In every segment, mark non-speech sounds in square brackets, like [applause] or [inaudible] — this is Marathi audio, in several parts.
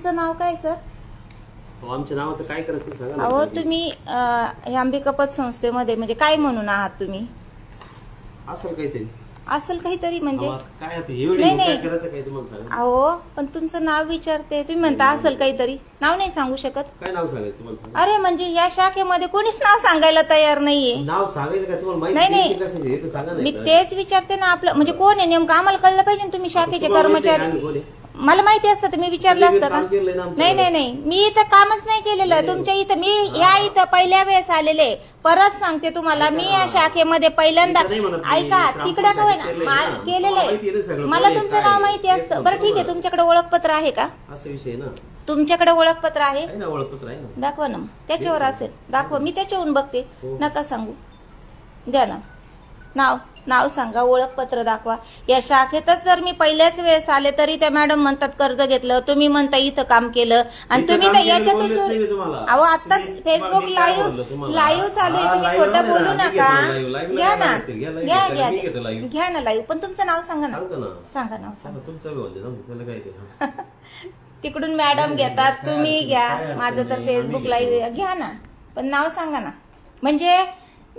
तुमचं नाव काय सर? अहो, आमच्या नावाचं काय करत तुम्ही सांगा ना. अहो. तुम्ही अं, या अंबिका पत संस्थेमध्ये म्हणजे काय म्हणून आहात तुम्ही? असेल काहीतरी. असेल काहीतरी म्हणजे? अहो, आता काय आता नाही, काय नाही. करायचं काय तुम्हाला सांगा अहो पण तुमचं नाव विचारते. तुम्ही म्हणता असेल काहीतरी. नाव नाही सांगू शकत. काय नाव सांगायचं तुम्हाला सांगा? अरे म्हणजे या शाखेमध्ये कोणीच नाव सांगायला तयार नाहीये. नाव सांगायचं काय तुम्हाला नाही, माहिती नाही. हे तर सांगा मी तेच विचारते ना आपलं. म्हणजे कोण आहे? नेमकं आम्हाला कळलं पाहिजे ना तुम्ही शाखेचे तुम्हाला माहिती आहे कर्मचारी? आम्ही कोण आहे? मला माहिती असतं तर मी विचारलं असतं का? नाही. नाही नाही. मी इथं कामच नाही केलेलं. तुमच्या इथं मी या इथं पहिल्या वेळेस आलेले. परत सांगते तुम्हाला मी या शाखेमध्ये पहिल्यांदा ऐका तिकडे का होईना. केलेलं आहे. मला तुमचं नाव. माहिती असतं. बरं ठीक आहे. तुमच्याकडे ओळखपत्र आहे का? तुमच्याकडे ओळखपत्र आहे? दाखवा ना. त्याच्यावर असेल. दाखवा. मी त्याच्यावरून बघते. हो. नका सांगू. द्या ना. नाव. नाव सांगा ओळखपत्र दाखवा. या शाखेतच जर मी पहिल्याच वेळेस आले तरी त्या मॅडम म्हणतात कर्ज घेतलं तुम्ही म्हणता इथं काम केलं. आणि तुम्ही तर याच्यातून. अहो आता फेसबुक लाईव्ह? लाईव्ह चालू आहे तुम्ही खोटं बोलू नका. घ्या ना. घ्या घ्या घ्या. ना लाईव्ह पण तुमचं नाव सांगा ना. सांगा नाव सांगा. तिकडून मॅडम घेतात तुम्ही घ्या. माझं तर फेसबुक लाईव्ह. घ्या ना. पण नाव सांगा ना. म्हणजे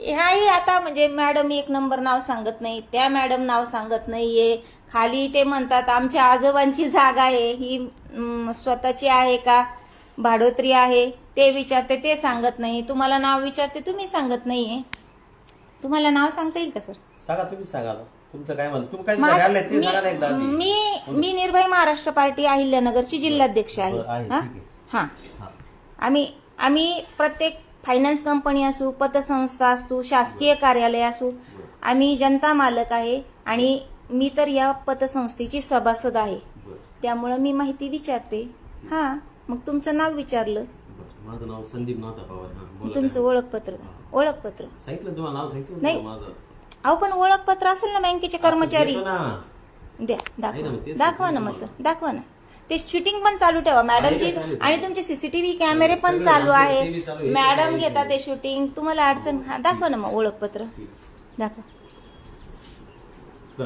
ह्याही आता म्हणजे मॅडम एक नंबर नाव सांगत नाही त्या मॅडम नाव सांगत नाहीये खाली ते म्हणतात आमच्या आजोबांची जागा आहे ही स्वतःची आहे का भाडोत्री आहे ते विचारते ते सांगत नाही तुम्हाला नाव विचारते तुम्ही सांगत नाहीये तुम्हाला नाव सांगता येईल का सर सांगा तुम्ही सांगा आता. तुमचं काय म्हणत तुम्ही काय माझं- सांगायला ते सांगा ना एकदा आधी. मी मी निर्भय महाराष्ट्र पार्टी अहिल्यानगरची जिल्हाध्यक्ष आहे बरं, आहे, हा? ठीक आहे. हा हा. आम्ही आम्ही प्रत्येक फायनान्स कंपनी असू पतसंस्था असू शासकीय कार्यालय असू आम्ही जनता मालक आहे आणि मी तर या पतसंस्थेची सभासद आहे. त्यामुळं मी माहिती विचारते. हा मग तुमचं नाव विचारलं. माझं नाव संदीप नाथा पवार. हा, बोला तुमचं काय? ओळखपत्र ओळखपत्र. सांगितलं तुम्हाला नाव सांगितलं ना नाही. माझं. अहो पण ओळखपत्र असेल ना बँकेचे कर्मचारी. ना. द्या ना दाखवा. मग तेच दाखवा ना मग दाखवा ना. ते शूटिंग पण चालू ठेवा. मॅडमची आणि तुमचे सीसीटीव्ही कॅमेरे पण चालू आहे. मॅडम घेतात ते. शूटिंग तुम्हाला अडचण हा दाखवा ना मग ओळखपत्र. दाखवा.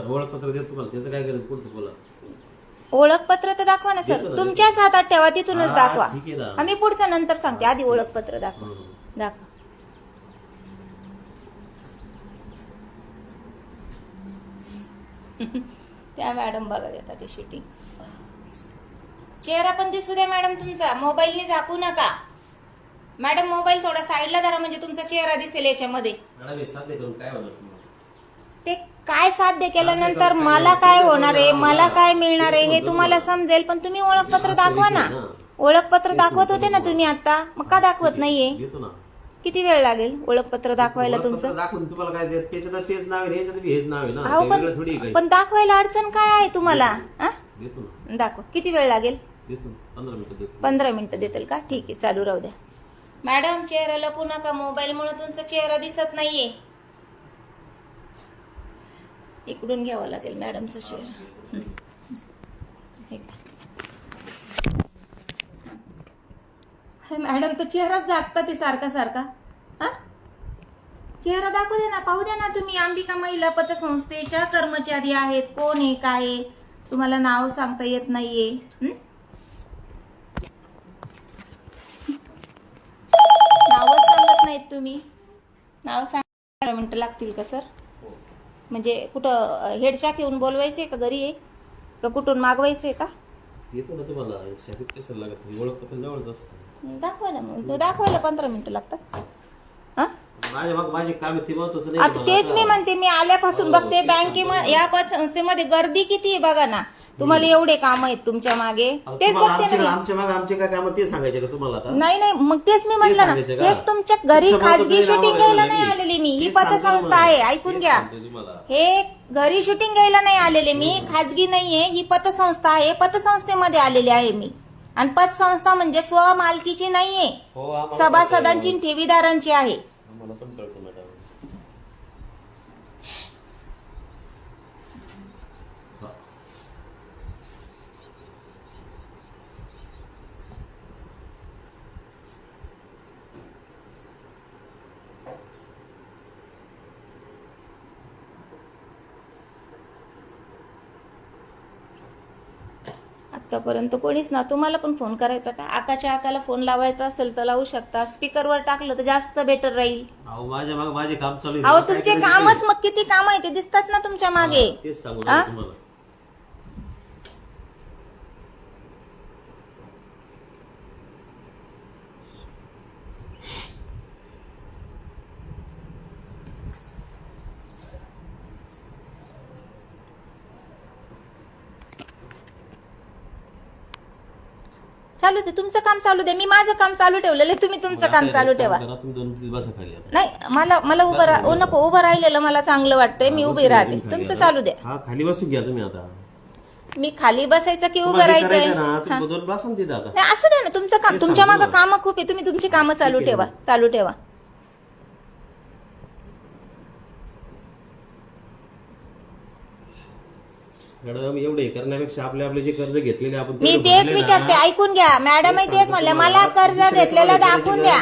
ओळखपत्र देतो तुम्हाला. त्याचं काय करायचं पुढचं बोला? ओळखपत्र तर दाखवा ना सर तुमच्याच हातात ठेवा तिथूनच दाखवा. आम्ही पुढचं नंतर सांगते. आधी ओळखपत्र दाखवा. दाखवा. [laughs] त्या मॅडम बघा देतात ते शूटिंग चेहरा पण दिसू द्या मॅडम तुमचा. मोबाईलने झाकू नका. मॅडम मोबाईल थोडा साईडला धरा म्हणजे तुमचा चेहरा दिसेल याच्यामध्ये. मॅडम हे साध्य करून काय होणार तुम्हाला? ते काय साध्य केल्यानंतर मला काय होणार? आहे? मला काय मिळणार आहे? हे तुम्हाला समजेल पण तुम्ही ओळखपत्र दाखवा ना. ओळखपत्र दाखवत होते ना तुम्ही आता. मग का दाखवत नाहीये? ना. किती वेळ लागेल ओळखपत्र दाखवायला तुमचं? दाखवून तुम्हाला काय त्याच्यात तेच नाव आहे ह्याच्यात बी हेच नाव आहे ना. अहो ते वेगळं थोडी आहे पण काही. पण दाखवायला अडचण काय आहे तुम्हाला? ना. दाखवा. किती वेळ लागेल. पंधरा मिनिटं देतो. पंधरा मिनिटं देतील का? ठीक आहे चालू राहू द्या. मॅडम चेहरा लपू नका मोबाईलमुळे तुमचा चेहरा दिसत नाहीये? इकडून घ्यावं लागेल मॅडमचा चेहरा. हं. मॅडम तर चेहराच दाखता ते सारखा सारखा. हा? चेहरा दाखवू दे ना पाहू द्या ना तुम्ही. अंबिका महिला पतसंस्थेच्या कर्मचारी आहेत. कोण आहे काय आहे? तुम्हाला नाव सांगता येत नाहीये हं? नावच सांगत नाहीत तुम्ही? नाव सांगा. मिनिटं लागतील का सर? म्हणजे कुठं हेड शाख येऊन बोलवायचे का घरी आहे का कुठून मागवायचे का? येतो ना तुम्हाला कसं लागत ओळखपत्र जवळच असतं. दाखवा ना मग. तो दाखवायला पंधरा मिनिटं लागतात. माझ्या मग माझे काम आहे ते महत्वाचं नाही आता मला तेच आता. मी म्हणते मी आल्यापासून हो, बघते बँकेमध्ये या पतसंस्थेमध्ये गर्दी किती आहे बघा ना. तुम्हाला एवढे काम आहेत तुमच्या मागे. तेच तुम्हाला बघते ना आमचे मी. आमच्या मागे आमचे काय काम ते सांगायचे का तुम्हाला आता? नाही नाही मग तेच मी म्हणलं सांगायचं ना का? एक तुमच्या घरी खाजगी शूटिंग घ्यायला नाही आलेली मी. ही तेच सांगतो पतसंस्था तुम्हाला. आहे ऐकून तेच घ्या. सांगतो तुम्हाला. हे घरी शूटिंग घ्यायला नाही आलेले मी. खाजगी नाहीये ही पतसंस्था आहे. पतसंस्थेमध्ये आलेली आहे मी. आणि पतसंस्था म्हणजे स्वमालकीची नाहीये. हो, आम्हाला सभासदांची. आणि ठेवीदारांची आहे. आम्हाला पण कळतं मॅडम हा. आतापर्यंत कोणीच ना तुम्हाला पण फोन करायचा का आकाच्या आकाला फोन लावायचा असेल तर लावू शकता स्पीकरवर टाकलं तर जास्त बेटर राहील अहो माझ्या मागे माझे काम चालू आहे. अहो मला काय तुमचे करायचं कामच? मग किती काम आहे ते दिसतात ना तुमच्या मागे तेच सांगू हा? राहिले तुम्हाला चालू दे तुमचं काम चालू दे मी माझं काम चालू ठेवलेलं आहे तुम्ही तुमचं काम चालू ठेवा करा, तुम्ही दोन मिनिट बसा खाली आता. नाही मला मला उभं राहा ओ, नको उभं राहिलेलं मला चांगलं वाटतंय मी उभी बसून राहते तुमचं चालू द्या. हा खाली बसून घ्या तुम्ही आता मी खाली बसायचं की उभं तुम्हाला जे राहायचंय करायचं ना. तुम्ही दोन बसा ना तिथं आता नाही असू द्या ना तुमचं काम तुमच्या मागं. कामं खूप आहे तुम्ही तुमची कामं चालू ठेवा. चालू ठेवा मॅडम एवढे करण्यापेक्षा आपले आपले जे कर्ज घेतलेले आपण मी तेवढे तेच भरले ना. विचारते ऐकून घ्या. मॅडम आहे तेच म्हणलं मला कर्ज घेतलेलं दाखवून द्या.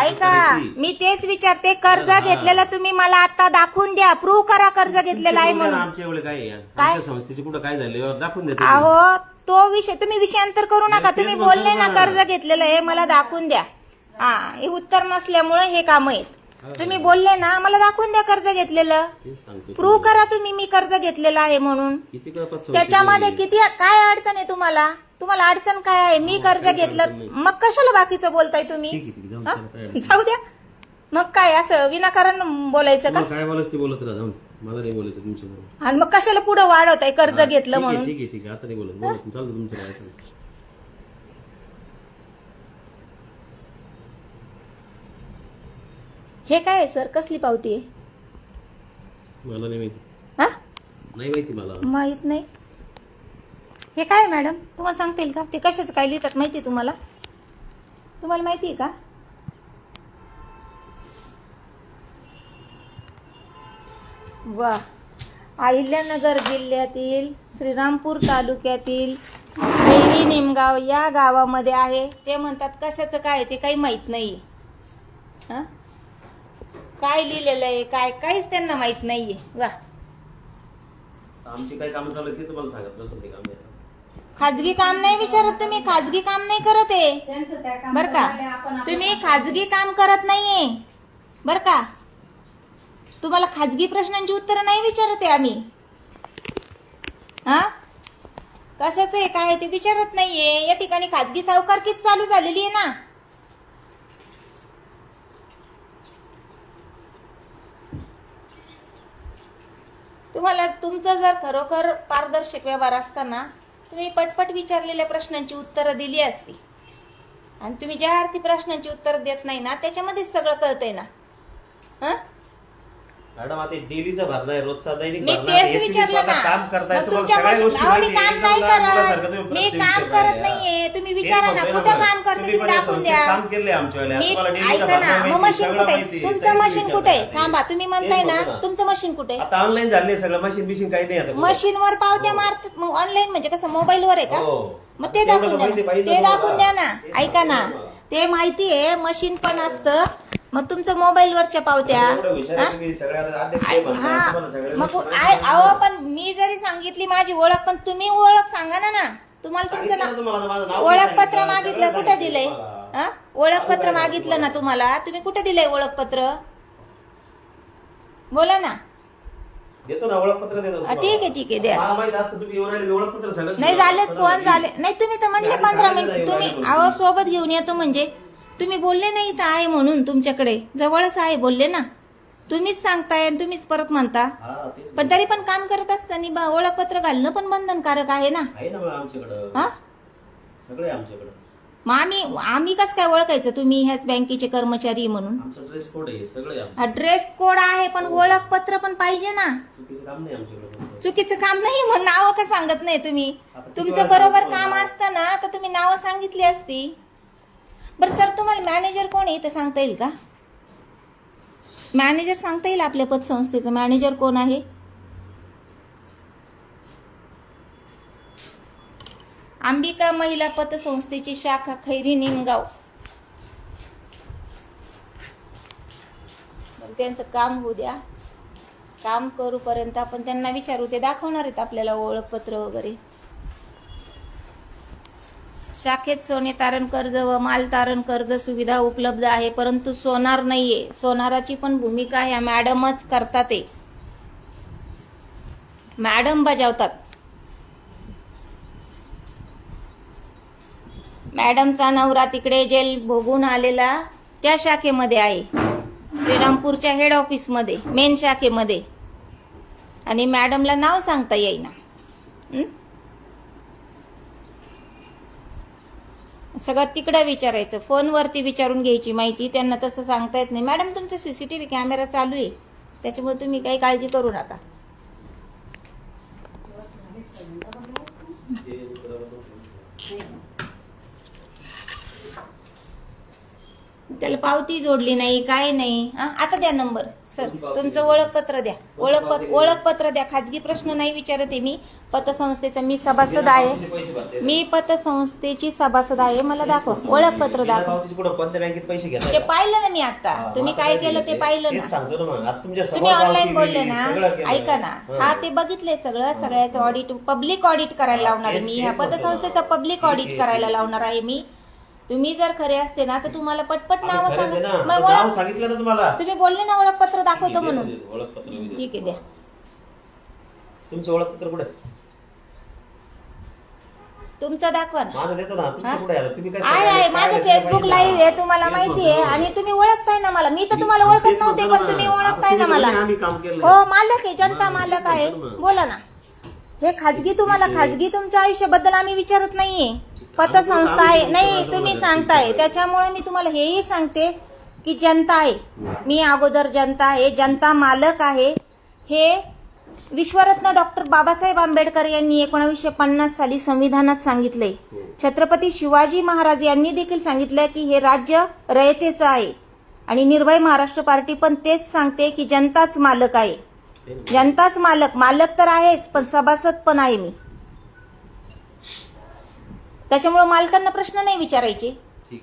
ऐका मी तेच विचारते कर्ज घेतलेलं तुम्ही मला आता दाखवून द्या प्रूव्ह करा कर्ज घेतलेलं आहे म्हणून. आमचे एवढे काय आहे? आमच्या संस्थेचे कुठं काय झाले? दाखवून देतो अहो तो विषय तुम्ही विषयांतर करू नका. तुम्ही बोलले ना ना. कर्ज घेतलेलं हे मला दाखवून द्या. हा हे उत्तर नसल्यामुळे हे काम आहेत. तुम्ही बोलले ना मला दाखवून द्या कर्ज घेतलेलं. तेच सांगतो प्रूव्ह करा तुम्ही मी कर्ज घेतलेलं आहे म्हणून. किती कळपात संस्थेचे त्याच्यामध्ये? किती काय अडचण आहे तुम्हाला? तुम्हाला अडचण काय आहे? मी कर्ज घेतलं. मग कशाला बाकीचं बोलताय तुम्ही? ठीक आहे ठीक आहे जाऊन हा? चला, काय अडचण जाऊ द्या. मग काय असं विनाकारण बोलायचं का? तुम्हाला काय बोलायचं ते बोलत राहा जाऊन. मला नाही बोलायचं तुमच्या बरोबर आणि मग कशाला पुढे वाढवताय कर्ज घेतलं म्हणून? ठीक आहे ठीक आहे. आता नाही बोलत बोला चालतं तुमचं काय असेल. हे काय आहे सर? कसली पावती आहे? मला नाही माहिती. हा? नाही माहिती मला. माहीत नाही. हे काय आहे, मॅडम? तुम्हाला सांगता येईल का? ते कशाचं काय लिहितात माहिती आहे तुम्हाला? तुम्हाला माहिती आहे का? वा अहिल्यानगर जिल्ह्यातील श्रीरामपूर तालुक्यातील खैरी निमगाव या गावामध्ये आहे. ते म्हणतात कशाचं काय आहे ते काही माहीत नाही. हा? काय लिहिलेलं आहे काय काहीच त्यांना माहीत नाहीये. वा. आमची काय कामं चालू आहेत ते तुम्हाला सांगत काम. खाजगी काम नाही विचारत तुम्ही खाजगी काम नाही करत आहे. बर का? तुम्ही खाजगी काम करत नाहीये. बर का? तुम्हाला खाजगी प्रश्नांची उत्तरं नाही विचारत आहे आम्ही. हा? कशाचं आहे काय आहे ते विचारत नाहीये. या ठिकाणी खाजगी सावकारकीच चालू झालेली आहे ना? तुम्हाला तुमचं जर खरोखर पारदर्शक व्यवहार असताना तुम्ही पटपट विचारलेल्या प्रश्नांची उत्तरं दिली असती आणि तुम्ही ज्या अर्थी प्रश्नांची उत्तरं देत नाही ना त्याच्यामध्येच सगळं कळतंय ना हं? मॅडम आता डेलीचा भरणा आहे रोजचा दैनिक मी भरणा आहे. तेच हे तुम्ही विचारलं स्वतः ना काम करताय मग तुम्हाला तुमच्या सगळ्या मशीन गोष्टी अहो मी माहिती काम आहे. नाही एकदम लहान मुलासारखं करत तुम्ही मी प्रश्न काम विचारताय. करत नाहीये तुम्ही तेच विचारा ना म्हणतोय कुठं काम. करते तुम्ही तुम्ही पण या दाखवून संस्थेत द्या काम केले आमच्या वेळेला मी तुम्हाला डेलीचा ऐका भरणा ना माहिती, मशीन सगळं कुठे माहिती आहे. तुमचं मशीन कुठे थांबा तुम्ही म्हणताय तेच ना म्हणतो ना. तुमचं मशीन कुठे आहे? आता ऑनलाईन झाले सगळं मशीन बिशीन काही नाही आता मशीनवर पावत्या मारतात मग ऑनलाईन म्हणजे कसं मोबाईलवर आहे का हो. मग ते तेवढं दाखवून द्या माहिती ना पाहिजे ते तुम्हाला. दाखवून द्या ना ऐका ना तुम्हाला. ते माहिती आहे मशीन पण असतं मग तुमचं मोबाईलवरच्या पावत्या हा? मग आय- अहो. पण मी जरी सांगितली माझी ओळख पण तुम्ही ओळख सांगा ना ना तुम्हाला तुमचं सांगितलं नाव तुम्हाला, माझं नाव ओळखपत्र सांगितलं, मागितलं सगळं कुठे दिलंय हा ओळखपत्र मागितलं ना तुम्हाला? तुम्हाला तुम्ही कुठे दिलंय ओळखपत्र बोला ना देतो ना ओळखपत्र देतो हा, तुम्हाला. ठीक आहे, ठीक आहे, द्या. मला माहीत असतं तुम्ही येऊन राहिले मी ओळखपत्र सगळं नाही झालेत पण फोन. झाले नाही तुम्ही तर म्हणले पंधरा झाले मिनिट नाही, तुम्ही झाले अहो. सोबत घेऊन येतो म्हणजे तुम्ही बोलले नाही तर आहे म्हणून तुमच्याकडे. जवळच आहे बोलले ना. तुम्हीच सांगताय आणि तुम्हीच परत म्हणता. हा, तेच पण तरी पण काम करत असताना बा- ओळखपत्र घालणं पण बंधनकारक आहे ना. आहे ना मग आमच्याकडं. हा? सगळे आमच्याकडं. मग आम्ही आम्ही कसं काय ओळखायचं तुम्ही ह्याच बँकेचे कर्मचारी म्हणून? आमचा ड्रेस कोड आहे सगळे आमचं. हा ड्रेस कोड आहे पण ओळखपत्र पण पाहिजे ना. चुकीचं काम नाही आमच्याकडे कोणतं. चुकीचं काम नाही मग नावं का सांगत नाही तुम्ही? तुमचं बरोबर काम? असतं ना तर तुम्ही नावं सांगितली असती. बरं सर तुम्हाला मॅनेजर कोण आहे? ते सांगता येईल का? मॅनेजर सांगता येईल आपल्या पतसंस्थेचं? मॅनेजर कोण आहे? अंबिका महिला पतसंस्थेची शाखा खैरी निमगाव. त्यांचं काम होऊ द्या. काम करूपर्यंत आपण त्यांना विचारू. ते दाखवणार आहेत आपल्याला ओळखपत्र वगैरे. शाखेत सोने तारण कर्ज व माल तारण कर्ज सुविधा उपलब्ध आहे परंतु सोनार नाहीये. सोनाराची पण भूमिका ह्या मॅडमच करतात ते मॅडम बजावतात. मॅडमचा नवरा तिकडे जेल भोगून आलेला त्या शाखेमध्ये आहे. श्रीरामपूरच्या हेड ऑफिसमध्ये मेन शाखेमध्ये. आणि मॅडमला नाव सांगता येईना. सगळं तिकडं विचारायचं. फोनवरती विचारून घ्यायची माहिती. त्यांना तसं सांगता येत नाही. मॅडम तुमचा सीसीटीव्ही कॅमेरा चालू आहे. त्याच्यामुळे तुम्ही काही काळजी करू नका. त्याला पावती जोडली नाही काय नाही. आता द्या नंबर. सर तुमचं ओळखपत्र द्या. ओळखपत्र ओळखपत्र द्या. खाजगी प्रश्न नाही विचारत आहे मी. पतसंस्थेचा मी सभासद आहे. मी पतसंस्थेची सभासद आहे. मला दाखवा. ओळखपत्र दाखवा. ते? पाहिलं ना मी आता. तुम्ही काय केलं ते पाहिलं ना. तुम्ही ऑनलाईन बोलले ना. ऐका ना. हा. ते बघितलंय सगळं. सगळ्याचं ऑडिट पब्लिक ऑडिट करायला लावणार मी. ह्या पतसंस्थेचा. पब्लिक ऑडिट करायला. लावणार आहे मी. तुम्ही जर खरे असते ना तर तुम्हाला पटपट नावं खरंच आहे सांगा ना. मग आता नाव ओळख सांगितलं ना तुम्हाला तुम्ही बोलले ना ओळखपत्र दाखवतो म्हणून ओळखपत्र. ठीक आहे द्या तुमचं ओळखपत्र कुठे? तुमचं दाखवा ना माझं देतो ना? तुमचं कुठे आहे? तुम्ही काय आहे सांगायला- आहे माझं फेसबुक पाहिजे? लाईव्ह आहे तुम्हाला माहिती आहे. आणि तुम्ही ओळखताय ना मला मी तर तुम्हाला ओळखत नव्हते. पण तुम्ही आता ओळखताय ना तुम्ही मला म्हणे आम्ही काम केलं हो मालक आहे जनता मग मालक तेच आहे म्हणतो ना. बोला ना हे खाजगी तुम्हाला खाजगी तुमच्या आयुष्याबद्दल आम्ही विचारत नाहीये पतसंस्था आहे. नाही तुम्ही सांगताय. त्याच्यामुळे मी तुम्हाला हेही सांगते की जनता आहे. मी अगोदर जनता आहे. जनता मालक आहे. हे विश्वरत्न डॉक्टर बाबासाहेब आंबेडकर यांनी एकोणावीसशे पन्नास साली संविधानात सांगितले छत्रपती शिवाजी महाराज यांनी देखील सांगितलं की हे राज्य रयतेचं आहे. आणि निर्भय महाराष्ट्र पार्टी पण तेच सांगते की जनताच मालक आहे. जनताच मालक. मालक तर आहेच पण सभासद पण आहे मी. त्याच्यामुळे मालकांना प्रश्न नाही विचारायचे. ठीक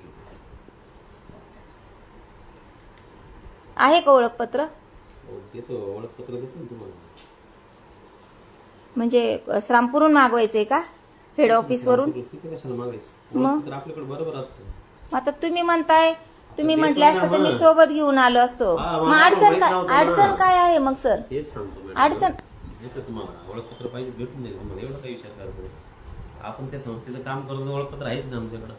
आहे आहे. का ओळखपत्र? हो, देतो. ओळखपत्र देतो ना तुम्हाला. म्हणजे अ, श्रामपूरहून मागवायचंय का? हेड ऑफिस वरून? किती कशाला मागायचं? मग? ओळखपत्र आपल्याकडे बरोबर असतं. आता तुम्ही म्हणताय तुम्ही म्हटले असतं तर मी मग. सोबत घेऊन आलो असतो. हा, मग अडचण माहीत काय नव्हतं ना. अडचण काय आहे मग सर? तेच सांगतो मॅडम. अडचण देतो तुम्हाला. ओळखपत्र पाहिजे भेटून जाईल तुम्हाला. एवढा काही विचार करतो आपण त्या संस्थेचं काम करतो ओळखपत्र आहेच ना आमच्याकडं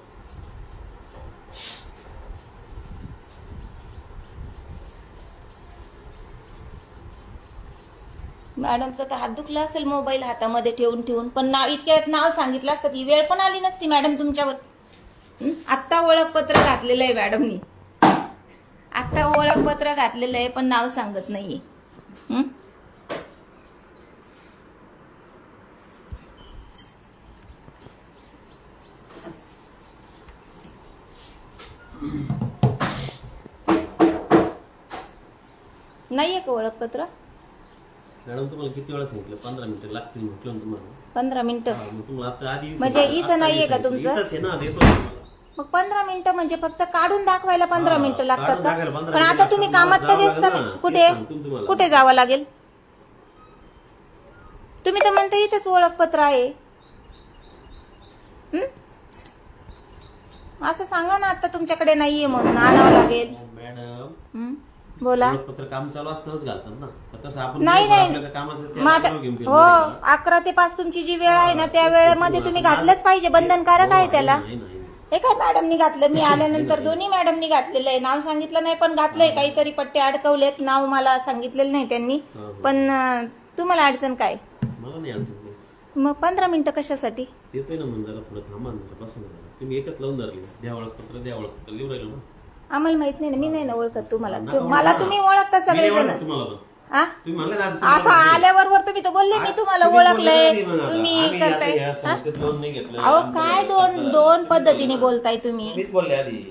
मॅडमचं तर हात दुखला असेल मोबाईल हातामध्ये ठेवून ठेवून पण नाव इतक्या वेळेत नाव सांगितलं असतं ती वेळ पण आली नसती मॅडम तुमच्यावर हं? आत्ता ओळखपत्र घातलेलं आहे मॅडमनी आत्ता ओळखपत्र घातलेलं आहे पण नाव सांगत नाहीये हं? नाहीये का ओळखपत्र मॅडम तुम्हाला किती वेळा सांगितलं पंधरा मिनिटं लागतील म्हटलं ना तुम्हाला पंधरा मिनिटं हा, मग तुम्हाला आता आधी म्हणजे. इथं आता नाहीये का सांगितलं. तुमचं? इथंच आहे ना देतो ना तुम्हाला मग पंधरा मिनिटं म्हणजे फक्त काढून दाखवायला पंधरा हा, मिनिटं लागतात काढून का दाखवायला 15 पण आता तुम्ही लागतात. कामात तर व्यस्त लागेल नाही ना. कुठे तेच सांगतो तुम्हाला. कुठे जावं लागेल तुम्ही तर म्हणता इथंच ओळखपत्र आहे हं? असं सांगा ना आता तुमच्याकडे नाहीये म्हणून आणावं लागेल मॅडम हं? बोला. ओळखपत्र काम चालू असतानाच घालतात ना. तर तसं आपण नाही दिवसभर नाही. आपल्याला कामाचं ते मग आता आपल्याला घेऊन हो फिरणार आहे का? अकरा ते पाच तुमची जी वेळ आहे ना त्या वेळेमध्ये तुम्ही घातलंच पाहिजे. बंधनकारक हो, आहे त्याला. नाही, नाही, नाही. हे काय मॅडमनी घातलं? मी आल्यानंतर दोन्ही मॅडमनी घातलेलं आहे. नाव सांगितलं नाही पण घातलंय. काहीतरी पट्टे अडकवलेत. नाव मला सांगितलेलं नाही त्यांनी. हा, हा. पण अं, तुम्हाला अडचण काय? मला नाही अडचण नाहीच मग पंधरा मिनिटं कशासाठी? देतोय ना म्हणून जरा थोडं थांबा ना जरा बसा ना जरा. तुम्ही एकच लावून धरली. द्या ओळखपत्र द्या ओळखपत्र. लिहून राहिलो ना. आम्हाला माहीत नाही ना मी नाही ना ओळखत तुम्हाला. तु- मला तुम्ही. ओळखता मी सगळे नाही जण ओळखत तुम्हाला पण. हा तुम्ही म्हणलं ना, आता तुम्हाला आल्यावर वर तुम्ही तर बोलले मी तुम्हाला तुम्ही बोलले ओळखलंय. नाही म्हणा आता. तुम्ही आम्ही आता करताय. या हा? संस्थेत लोन नाही घेतलं. अहो काय दोन दोन पद्धतीने बोलताय तुम्ही? मीच बोलले आधी.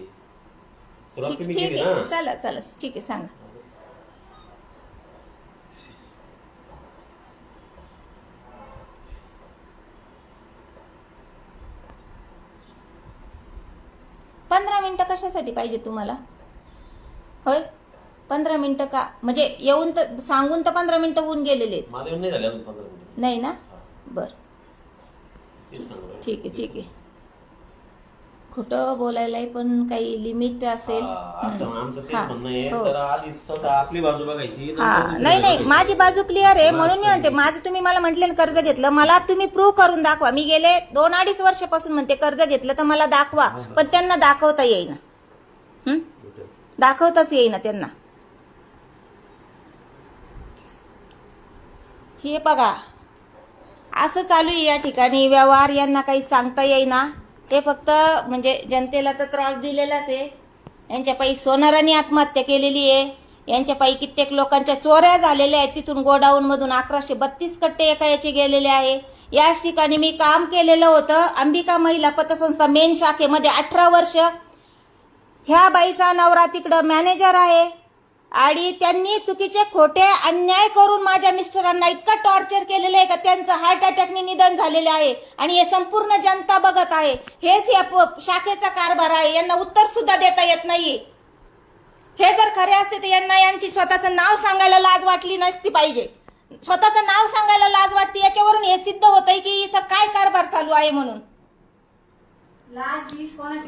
सुरुवात ठीक तुम्ही ठीक केली आहे. चला चला. ठीक आहे सांगा. पंधरा मिनिटं कशासाठी पाहिजे तुम्हाला? होय? पंधरा मिनिटं का? म्हणजे येऊन तर सांगून तर पंधरा मिनिटं होऊन गेलेले आहेत. मला येऊन नाही झाले अजून पंधरा मिनिटं. नाही ना? बर. तेच सांगू राहिलो. ठीक आहे ठीक आहे. खोटं बोलायलाही पण काही लिमिट असेल. हा, हा, हो. आपली बाजू बघायची. हा. नाही नाही. माझी बाजू क्लिअर आहे. म्हणून मी म्हणते माझं तुम्ही मला म्हटले कर्ज घेतलं मला तुम्ही प्रूव्ह करून दाखवा. मी गेले दोन अडीच वर्षापासून म्हणते कर्ज घेतलं तर मला दाखवा. पण त्यांना दाखवता येईना. हं? दाखवताच येईना त्यांना. हे बघा. असं चालू आहे या ठिकाणी. व्यवहार यांना काही सांगता येईना. ते फक्त म्हणजे जनतेला तर त्रास दिलेलाच आहे. यांच्या पायी सोनारांनी आत्महत्या केलेली आहे. यांच्या पायी कित्येक लोकांच्या चोऱ्या झालेल्या आहेत. तिथून गोडाऊनमधून अकराशे बत्तीस कट्टे एका याचे गेलेले आहे. याच ठिकाणी मी काम केलेलं होतं. अंबिका महिला पतसंस्था मेन शाखेमध्ये अठरा वर्ष. ह्या बाईचा नवरा तिकडं मॅनेजर आहे. आणि त्यांनी चुकीचे खोटे अन्याय करून माझ्या मिस्टरांना इतकं टॉर्चर केलेलं आहे का त्यांचं हार्ट अटॅकने निधन झालेले आहे आणि हे संपूर्ण जनता बघत आहे. हेच या शाखेचा कारभार आहे. यांना उत्तर सुद्धा देता येत नाही. हे जर खरे असते तर यांना यांची स्वतःचं नाव सांगायला लाज वाटली नसती पाहिजे. स्वतःचं नाव सांगायला लाज वाटते. याच्यावरून हे सिद्ध होतंय की इथं काय कारभार चालू आहे म्हणून.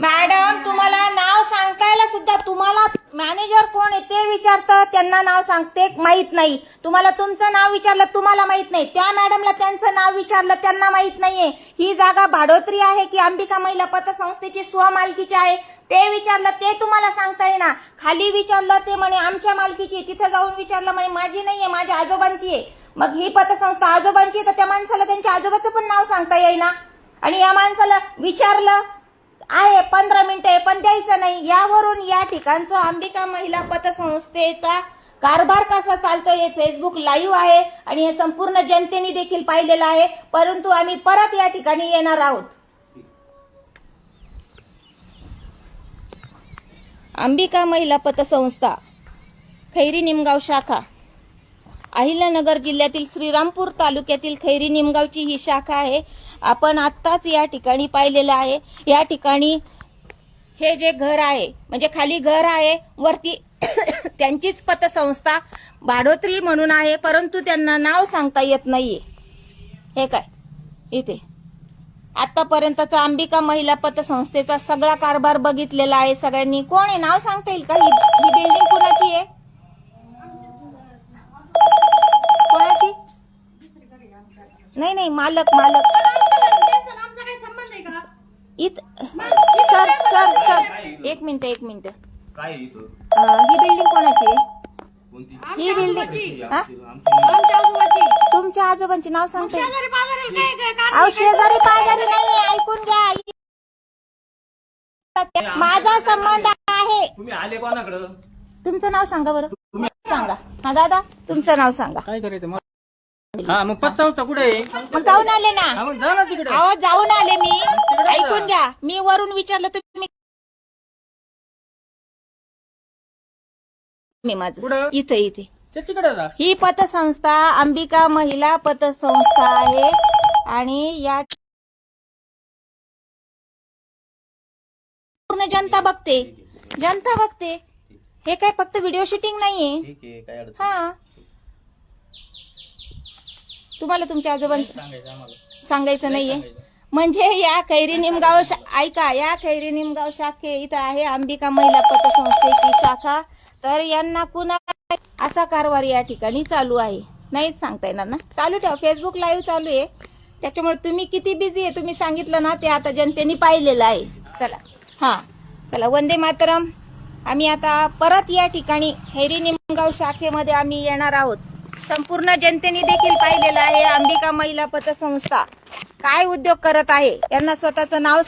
मॅडम तुम्हाला नाव सांगतायला सुद्धा तुम्हाला मॅनेजर कोण आहे ते विचारतं त्यांना नाव सांगते माहीत नाही. तुम्हाला तुमचं नाव विचारलं तुम्हाला माहीत नाही. त्या मॅडमला त्यांचं नाव विचारलं त्यांना माहीत नाहीये. ही जागा भाडोत्री आहे की अंबिका महिला पतसंस्थेची स्वमालकीची आहे? ते विचारलं ते तुम्हाला सांगता येईना. खाली विचारलं ते म्हणे आमच्या मालकीची आहे. तिथं जाऊन विचारलं म्हणे माझी नाहीये माझ्या आजोबांची आहे. मग ही पतसंस्था आजोबांची आहे तर त्या माणसाला त्यांच्या आजोबाचं पण नाव सांगता येईना. आणि या माणसाला विचारलं आहे पंधरा मिनिटं आहे पण द्यायचं नाही. यावरून या ठिकाणचं अंबिका महिला पतसंस्थेचा कारभार कसा चालतोय हे फेसबुक लाईव्ह आहे आणि हे संपूर्ण जनतेने देखील पाहिलेलं आहे. परंतु आम्ही परत या ठिकाणी येणार आहोत. अंबिका महिला पतसंस्था खैरी निमगाव शाखा. अहिल्यानगर जिल्ह्यातील श्रीरामपूर तालुक्यातील खैरी निमगावची ही शाखा आहे. आपण आत्ताच या ठिकाणी पाहिलेलं आहे. या ठिकाणी हे जे घर आहे म्हणजे खाली घर आहे वरती [coughs] त्यांचीच पतसंस्था भाडोत्री म्हणून आहे परंतु त्यांना नाव सांगता येत नाहीये. हे काय? इथे. आतापर्यंतचा अंबिका महिला पतसंस्थेचा सगळा कारभार बघितलेला आहे. सगळ्यांनी कोण आहे? नाव सांगता येईल का? ही बिल्डिंग कुणाची आहे कोणाची नाही नाही मालक मालक. त्यांचा आमचा काही संबंध आहे का? इत सर सर सर. एक मिनिट एक मिनिट. काय इथं? अं, ही बिल्डिंग कोणाची? आहे कोणती ही बिल्डिंग हा? आमच्या आजोबाची. तुमच्या आजोबांचे नाव सांगता. येईल शेजारी पाजारी काय अहो शेजारी पाजारी नाही ऐकून घ्या. माझा संबंध आहे. तुम्ही आले कोणाकडं? तुमचं नाव सांगा बरं. सांगा. हा दादा तुमचं नाव सांगा. काय करायचं? हा मग पत्ता होता कुठे? आहे? मग जाऊन आले ना. हा मग जा ना तिकडे. अहो जाऊन आले मी. ऐकून घ्या. मी वरून विचारलं तुम्ही मी माझं कुठं? इथे इथे. ते तिकडे जा. ही पतसंस्था अंबिका महिला पतसंस्था आहे. आणि या पूर्ण जनता बघते. जनता बघते. हे काय फक्त व्हिडिओ शूटिंग नाहीये? ठीक आहे काय अडचण हा. तुम्हाला तुमच्या आजोबांचं सांगायचं आम्हाला. सांगायचं नाहीये. म्हणजे या खैरी निमगाव शा- ऐका या खैरी निमगाव शाखे इथं आहे अंबिका महिला पतसंस्थेची शाखा. तर यांना कुणा असा कारभार या ठिकाणी चालू आहे. नाहीच सांगता येणार ना? चालू ठेवा फेसबुक लाईव्ह चालू आहे. त्याच्यामुळे तुम्ही किती बिझी आहे तुम्ही सांगितलं ना ते आता जनतेने पाहिलेलं आहे. चला. हा चला वंदे मातरम. आम्ही आता परत या ठिकाणी खैरी निमगाव शाखेमध्ये आम्ही येणार आहोत. संपूर्ण जनतेने देखील पाहिलेलं आहे अंबिका महिला पतसंस्था. काय उद्योग करत आहे? यांना स्वतःचं नाव